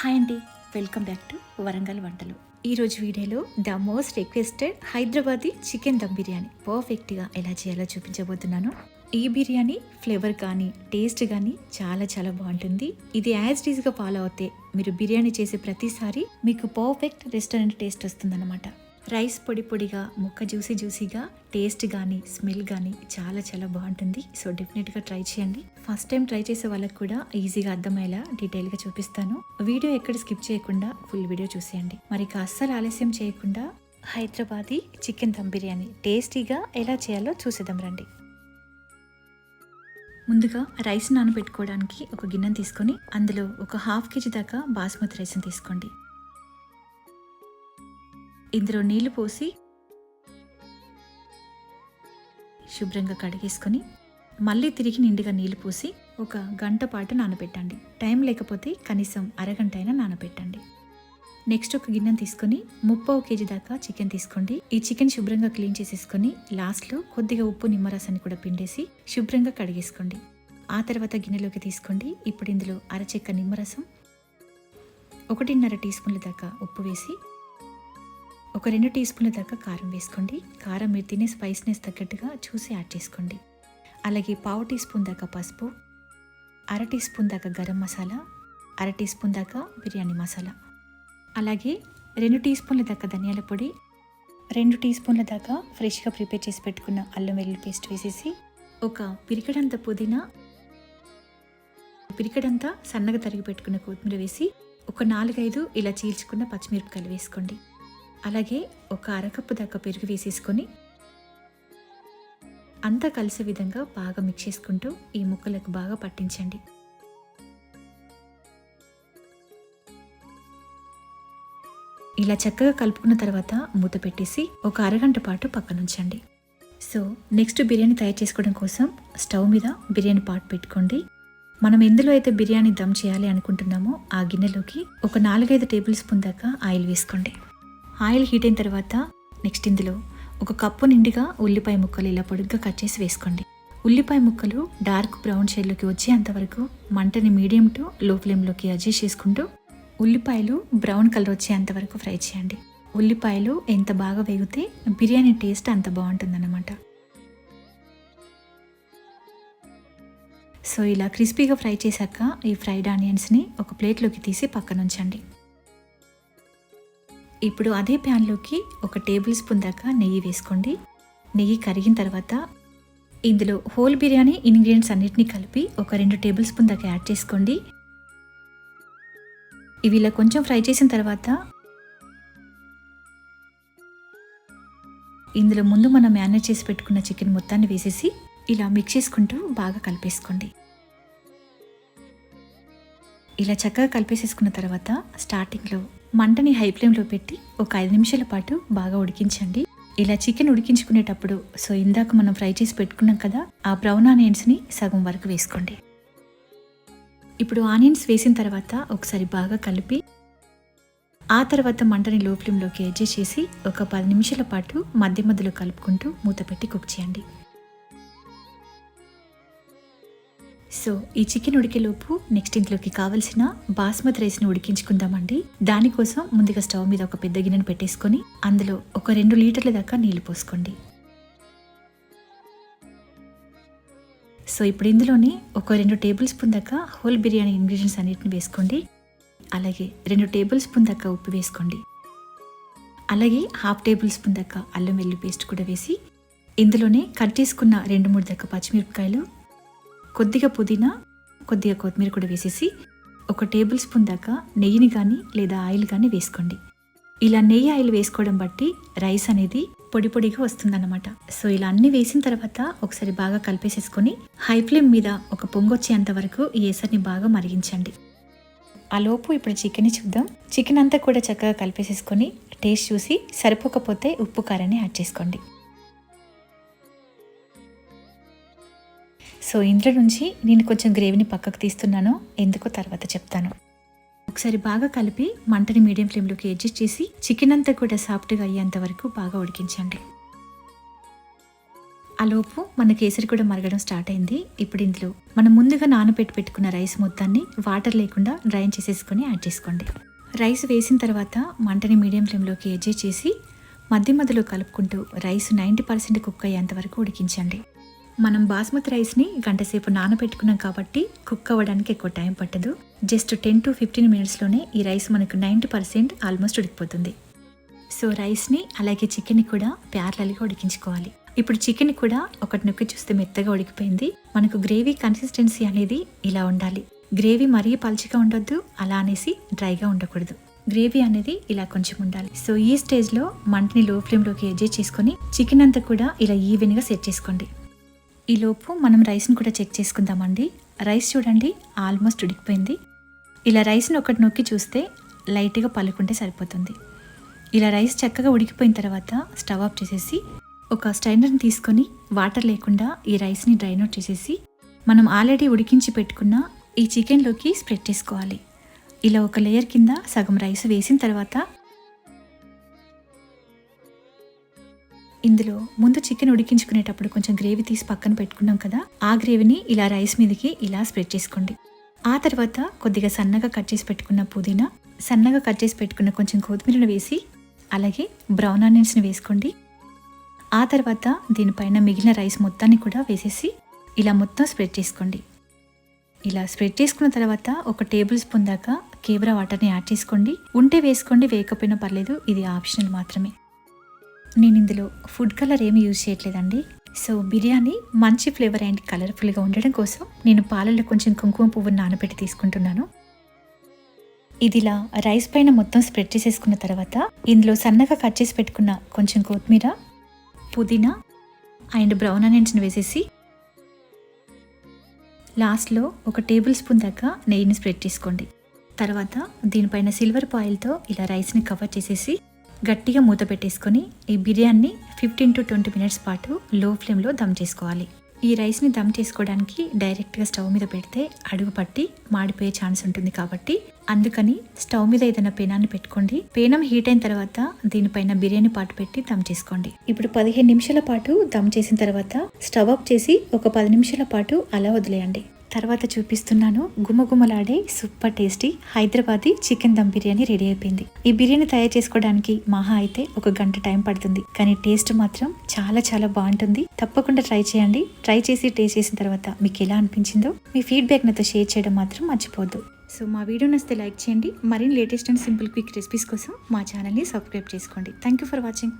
Hi అండి. Welcome back to Warangal వంటలు. ఈరోజు వీడియోలో the most requested Hyderabadi chicken dum biryani పర్ఫెక్ట్గా ఎలా చేయాలో చూపించబోతున్నాను. ఈ బిర్యానీ ఫ్లేవర్ కానీ టేస్ట్ కానీ చాలా చాలా బాగుంటుంది. ఇది యాజ్ డీజ్గా ఫాలో అవుతే మీరు బిర్యానీ చేసే ప్రతిసారి మీకు పర్ఫెక్ట్ రెస్టారెంట్ టేస్ట్ వస్తుందన్నమాట. రైస్ పొడి పొడిగా ముక్క జ్యూసీ జ్యూసీగా టేస్ట్ కానీ స్మెల్ కానీ చాలా చాలా బాగుంటుంది. సో డెఫినెట్గా ట్రై చేయండి. ఫస్ట్ టైం ట్రై చేసే వాళ్ళకి కూడా ఈజీగా అర్థమయ్యేలా డీటెయిల్గా చూపిస్తాను. వీడియో ఎక్కడ స్కిప్ చేయకుండా ఫుల్ వీడియో చూసేయండి. మరి ఇక అస్సలు ఆలస్యం చేయకుండా హైదరాబాదీ చికెన్ దమ్ బిర్యానీ టేస్టీగా ఎలా చేయాలో చూసేద్దాం రండి. ముందుగా రైస్ నానబెట్టుకోవడానికి ఒక గిన్నెను తీసుకొని అందులో ఒక హాఫ్ కేజీ దాకా బాస్మతి రైస్ని తీసుకోండి. ఇందులో నీళ్ళు పోసి శుభ్రంగా కడిగేసుకొని మళ్ళీ తిరిగి నిండుగా నీళ్ళు పోసి ఒక గంట పాటు నానబెట్టండి. టైం లేకపోతే కనీసం అరగంట అయినా నానబెట్టండి. నెక్స్ట్ ఒక గిన్నెను తీసుకొని ముప్పై కేజీ దాకా చికెన్ తీసుకోండి. ఈ చికెన్ శుభ్రంగా క్లీన్ చేసేసుకొని లాస్ట్లో కొద్దిగా ఉప్పు నిమ్మరసాన్ని కూడా పిండేసి శుభ్రంగా కడిగేసుకోండి. ఆ తర్వాత గిన్నెలోకి తీసుకోండి. ఇప్పుడు ఇందులో అరచెక్క నిమ్మరసం ఒకటిన్నర టీ స్పూన్ల దాకా ఉప్పు వేసి ఒక రెండు టీ స్పూన్ల దాకా కారం వేసుకోండి. కారం మీరు తినే స్పైస్నెస్ తగ్గట్టుగా చూసి యాడ్ చేసుకోండి. అలాగే పావు టీ స్పూన్ దాకా పసుపు అర టీ స్పూన్ దాకా గరం మసాలా అర టీ స్పూన్ దాకా బిర్యానీ మసాలా. అలాగే రెండు టీ స్పూన్ల దాకా ధనియాల పొడి రెండు టీ స్పూన్ల దాకా ఫ్రెష్గా ప్రిపేర్ చేసి పెట్టుకున్న అల్లం వెల్లుల్లి పేస్ట్ వేసేసి ఒక పిరికడంత పుదీనా పిరికడంతా సన్నగా తరిగి పెట్టుకున్న కొత్తిమీర వేసి ఒక నాలుగైదు ఇలా చీల్చుకున్న పచ్చిమిరపకాయలు వేసుకోండి. అలాగే ఒక అరకప్పు దాకా పెరుగు వేసేసుకొని అంతా కలిసే విధంగా బాగా మిక్స్ చేసుకుంటూ ఈ ముక్కలకు బాగా పట్టించండి. ఇలా చక్కగా కలుపుకున్న తర్వాత మూత పెట్టేసి ఒక అరగంట పాటు పక్కనుంచండి సో నెక్స్ట్ బిర్యానీ తయారు చేసుకోవడం కోసం స్టవ్ మీద బిర్యానీ పాట్ పెట్టుకోండి. మనం ఎందులో అయితే బిర్యానీ దమ్ చేయాలి అనుకుంటున్నామో ఆ గిన్నెలోకి ఒక నాలుగైదు టేబుల్ స్పూన్ దాకా ఆయిల్ వేసుకోండి. ఆయిల్ హీట్ అయిన తర్వాత నెక్స్ట్ ఇందులో ఒక కప్పు నిండుగా ఉల్లిపాయ ముక్కలు ఇలా పొడుగ్గా కట్ చేసి వేసుకోండి. ఉల్లిపాయ ముక్కలు డార్క్ బ్రౌన్ షేడ్లోకి వచ్చేంతవరకు మంటని మీడియం టు లో ఫ్లేమ్లోకి అడ్జస్ట్ చేసుకుంటూ ఉల్లిపాయలు బ్రౌన్ కలర్ వచ్చేంత వరకు ఫ్రై చేయండి. ఉల్లిపాయలు ఎంత బాగా వేగితే బిర్యానీ టేస్ట్ అంత బాగుంటుందన్నమాట. సో ఇలా క్రిస్పీగా ఫ్రై చేశాక ఈ ఫ్రైడ్ ఆనియన్స్ని ఒక ప్లేట్లోకి తీసి పక్కన ఉంచండి ఇప్పుడు అదే ప్యాన్లోకి ఒక టేబుల్ స్పూన్ దాకా నెయ్యి వేసుకోండి. నెయ్యి కరిగిన తర్వాత ఇందులో హోల్ బిర్యానీ ఇంగ్రీడియంట్స్ అన్నిటినీ కలిపి ఒక రెండు టేబుల్ స్పూన్ దాకా యాడ్ చేసుకోండి. ఇవి ఇలా కొంచెం ఫ్రై చేసిన తర్వాత ఇందులో ముందు మనం మేనేజ్ చేసి పెట్టుకున్న చికెన్ మొత్తాన్ని వేసేసి ఇలా మిక్స్ చేసుకుంటూ బాగా కలిపేసుకోండి. ఇలా చక్కగా కలిపేసేసుకున్న తర్వాత స్టార్టింగ్లో మంటని హై ఫ్లేమ్లో పెట్టి ఒక ఐదు నిమిషాల పాటు బాగా ఉడికించండి. ఇలా చికెన్ ఉడికించుకునేటప్పుడు సో ఇందాక మనం ఫ్రై చేసి పెట్టుకున్నాం కదా ఆ బ్రౌన్ ఆనియన్స్ని సగం వరకు వేసుకోండి. ఇప్పుడు ఆనియన్స్ వేసిన తర్వాత ఒకసారి బాగా కలిపి ఆ తర్వాత మంటని లో ఫ్లేమ్లోకి అడ్జస్ట్ చేసి ఒక పది నిమిషాల పాటు మధ్య మధ్యలో కలుపుకుంటూ మూత పెట్టి కుక్ చేయండి. సో ఈ చికెన్ ఉడికేలోపు నెక్స్ట్ ఇంట్లోకి కావలసిన బాస్మతి రైస్ని ఉడికించుకుందామండి. దానికోసం ముందుగా స్టవ్ మీద ఒక పెద్ద గిన్నెను పెట్టేసుకొని అందులో ఒక రెండు లీటర్ల దాకా నీళ్ళు పోసుకోండి. సో ఇప్పుడు ఇందులోనే ఒక రెండు టేబుల్ స్పూన్ దాకా హోల్ బిర్యానీ ఇంగ్రీడియంట్స్ అన్నిటిని వేసుకోండి. అలాగే రెండు టేబుల్ స్పూన్ దాకా ఉప్పు వేసుకోండి. అలాగే హాఫ్ టేబుల్ స్పూన్ దాకా అల్లం వెల్లి పేస్ట్ కూడా వేసి ఇందులోనే కట్ చేసుకున్న రెండు మూడు దాకా పచ్చిమిరపకాయలు కొద్దిగా పుదీనా కొద్దిగా కొత్తిమీర కూడా వేసేసి ఒక టేబుల్ స్పూన్ దాకా నెయ్యిని కానీ లేదా ఆయిల్ కానీ వేసుకోండి. ఇలా నెయ్యి ఆయిల్ వేసుకోవడం బట్టి రైస్ అనేది పొడి పొడిగా వస్తుందన్నమాట. సో ఇలా అన్ని వేసిన తర్వాత ఒకసారి బాగా కలిపేసేసుకొని హై ఫ్లేమ్ మీద ఒక పొంగొచ్చేంత వరకు ఈ ఎసర్ని బాగా మరిగించండి. ఆ లోపు ఇప్పుడు చికెన్ చూద్దాం. చికెన్ అంతా కూడా చక్కగా కలిపేసేసుకొని టేస్ట్ చూసి సరిపోకపోతే ఉప్పు కారాన్ని యాడ్ చేసుకోండి. సో ఇంట్లో నుంచి నేను కొంచెం గ్రేవీని పక్కకు తీస్తున్నాను. ఎందుకో తర్వాత చెప్తాను. ఒకసారి బాగా కలిపి మంటని మీడియం ఫ్లేమ్లోకి అడ్జస్ట్ చేసి చికెన్ అంతా కూడా సాఫ్ట్గా అయ్యేంత వరకు బాగా ఉడికించండి. ఆ లోపు మన కేసరి కూడా మరగడం స్టార్ట్ అయింది. ఇప్పుడు ఇందులో మనం ముందుగా నానబెట్టి పెట్టుకున్న రైస్ మొత్తాన్ని వాటర్ లేకుండా డ్రైన్ చేసేసుకొని యాడ్ చేసుకోండి. రైస్ వేసిన తర్వాత మంటని మీడియం ఫ్లేమ్లోకి అడ్జస్ట్ చేసి మధ్య మధ్యలో కలుపుకుంటూ రైస్ నైంటీ పర్సెంట్ కుక్ అయ్యేంత వరకు ఉడికించండి. మనం బాస్మతి రైస్ని గంట సేపు నానబెట్టుకున్నాం కాబట్టి కుక్ అవ్వడానికి ఎక్కువ టైం పట్టదు. జస్ట్ టెన్ టు ఫిఫ్టీన్ మినిట్స్లోనే ఈ రైస్ మనకు నైంటీ పర్సెంట్ ఆల్మోస్ట్ ఉడికిపోతుంది. సో రైస్ని అలాగే చికెన్ని కూడా ప్యారలల్గా ఉడికించుకోవాలి. ఇప్పుడు చికెన్ కూడా ఒకటి నొక్కి చూస్తే మెత్తగా ఉడికిపోయింది. మనకు గ్రేవీ కన్సిస్టెన్సీ అనేది ఇలా ఉండాలి. గ్రేవీ మరీ పలుచగా ఉండొద్దు అలా అనేసి డ్రైగా ఉండకూడదు. గ్రేవీ అనేది ఇలా కొంచెం ఉండాలి. సో ఈ స్టేజ్లో మంటని లో ఫ్లేమ్లోకి అడ్జస్ట్ చేసుకొని చికెన్ అంతా కూడా ఇలా ఈవెన్గా సెట్ చేసుకోండి. ఈ లోపు మనం రైస్ని కూడా చెక్ చేసుకుందామండి. రైస్ చూడండి ఆల్మోస్ట్ ఉడికిపోయింది. ఇలా రైస్ని ఒకటి నొక్కి చూస్తే లైట్గా పలుకుంటే సరిపోతుంది. ఇలా రైస్ చక్కగా ఉడికిపోయిన తర్వాత స్టవ్ ఆఫ్ చేసేసి ఒక స్టైనర్ని తీసుకొని వాటర్ లేకుండా ఈ రైస్ని డ్రైన్ అవుట్ చేసేసి మనం ఆల్రెడీ ఉడికించి పెట్టుకున్న ఈ చికెన్లోకి స్ప్రెడ్ చేసుకోవాలి. ఇలా ఒక లేయర్ కింద సగం రైస్ వేసిన తర్వాత ఇందులో ముందు చికెన్ ఉడికించుకునేటప్పుడు కొంచెం గ్రేవీ తీసి పక్కన పెట్టుకున్నాం కదా ఆ గ్రేవీని ఇలా రైస్ మీదకి ఇలా స్ప్రెడ్ చేసుకోండి. ఆ తర్వాత కొద్దిగా సన్నగా కట్ చేసి పెట్టుకున్న పుదీనా సన్నగా కట్ చేసి పెట్టుకున్న కొంచెం కొత్తిమీరను వేసి అలాగే బ్రౌన్ ఆనియన్స్ని వేసుకోండి. ఆ తర్వాత దీనిపైన మిగిలిన రైస్ మొత్తాన్ని కూడా వేసేసి ఇలా మొత్తం స్ప్రెడ్ చేసుకోండి. ఇలా స్ప్రెడ్ చేసుకున్న తర్వాత ఒక టేబుల్ స్పూన్ దాకా కేబ్రా వాటర్ని యాడ్ చేసుకోండి. ఉంటే వేసుకోండి వేయకపోయినా పర్లేదు ఇది ఆప్షనల్ మాత్రమే. నేను ఇందులో ఫుడ్ కలర్ ఏమీ యూజ్ చేయట్లేదండి. సో బిర్యానీ మంచి ఫ్లేవర్ అండ్ కలర్ఫుల్గా ఉండడం కోసం నేను పాలలో కొంచెం కుంకుమ పువ్వును నానబెట్టి తీసుకుంటున్నాను. ఇదిలా రైస్ పైన మొత్తం స్ప్రెడ్ చేసేసుకున్న తర్వాత ఇందులో సన్నగా కట్ చేసి పెట్టుకున్న కొంచెం కొత్తిమీర పుదీనా అండ్ బ్రౌన్ ఆనియన్స్ని వేసేసి లాస్ట్లో ఒక టేబుల్ స్పూన్ దాకా నెయ్యిని స్ప్రెడ్ చేసుకోండి. తర్వాత దీనిపైన సిల్వర్ పాయిల్తో ఇలా రైస్ని కవర్ చేసేసి గట్టిగా మూత పెట్టేసుకొని ఈ biryani fifteen to twenty minutes పాటు లో ఫ్లేమ్లో దమ్ చేసుకోవాలి. ఈ రైస్ని దమ్ చేసుకోవడానికి డైరెక్ట్గా స్టవ్ మీద పెడితే అడుగు పట్టి మాడిపోయే ఛాన్స్ ఉంటుంది కాబట్టి అందుకని స్టవ్ మీద ఏదైనా పేనాన్ని పెట్టుకోండి. పేనం హీట్ అయిన తర్వాత దీనిపైన బిర్యానీ పాటు పెట్టి దమ్ చేసుకోండి. ఇప్పుడు పదిహేను నిమిషాల పాటు దమ్ చేసిన తర్వాత స్టవ్ ఆఫ్ చేసి ఒక పది నిమిషాల పాటు అలా వదిలేయండి. తర్వాత చూపిస్తున్నాను. గుమగుమలాడే super tasty Hyderabadi chicken dum biryani ready అయిపోయింది. ఈ బిర్యానీ తయారు చేసుకోవడానికి మహా అయితే ఒక గంట టైం పడుతుంది. కానీ టేస్ట్ మాత్రం చాలా చాలా బాగుంటుంది. తప్పకుండా ట్రై చేయండి. ట్రై చేసి టేస్ట్ చేసిన తర్వాత మీకు ఎలా అనిపించిందో మీ ఫీడ్బ్యాక్ నాతో షేర్ చేయడం మాత్రం మర్చిపోవద్దు. సో మా వీడియో నచ్చితే లైక్ చేయండి. మరిన్ని latest and simple quick recipes కోసం మా ఛానల్ని సబ్స్క్రైబ్ చేసుకోండి. Thank you for watching.